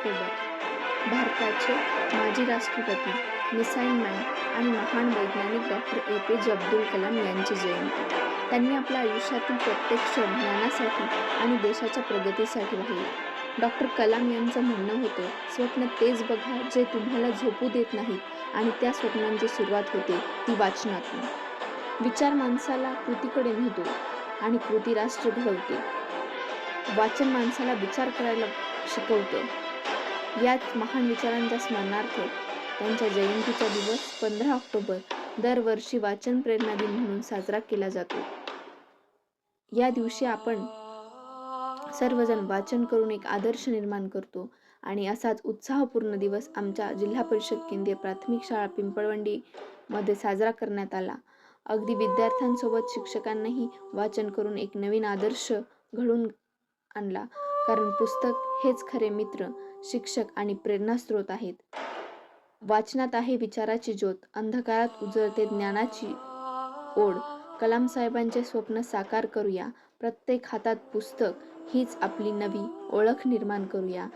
October भारताचे माजी राष्ट्रपती मिसाईल मॅन आणि महान वैज्ञानिक डॉक्टर ए पी जे अब्दुल कलाम यांची जयंती. त्यांनी आपल्या आयुष्यातील प्रत्येक क्षण ज्ञानासाठी आणि देशाच्या प्रगतीसाठी वाहिला. डॉक्टर कलाम यांचं म्हणणं होतं स्वप्न तेच बघा जे तुम्हाला झोपू देत नाहीत आणि त्या स्वप्नांची सुरुवात होते ती वाचनातून. विचार माणसाला कृतीकडे नेतो आणि कृती राष्ट्र घडवते वाचन माणसाला विचार करायला शिकवतं. याच महान विचारांच्या स्मरणार्थ त्यांच्या जयंतीचा दिवस पंधरा ऑक्टोबर दरवर्षी वाचन प्रेरणा दिन म्हणून साजरा केला जातो. या दिवशी आपण सर्वजण वाचन करून एक आदर्श निर्माण करतो आणि असाच उत्साहपूर्ण दिवस आमच्या जिल्हा परिषद केंद्रीय प्राथमिक शाळा पिंपळवंडी मध्ये साजरा करण्यात आला. अगदी विद्यार्थ्यांसोबत शिक्षकांनाही वाचन करून एक नवीन आदर्श घडून आणला. कारण पुस्तक हेच खरे मित्र शिक्षक आणि प्रेरणास्रोत आहेत. वाचनात आहे विचाराची ज्योत अंधकारात उजळते ज्ञानाची ओढ. कलाम साहेबांचे स्वप्न साकार करूया प्रत्येक हातात पुस्तक हीच आपली नवी ओळख निर्माण करूया.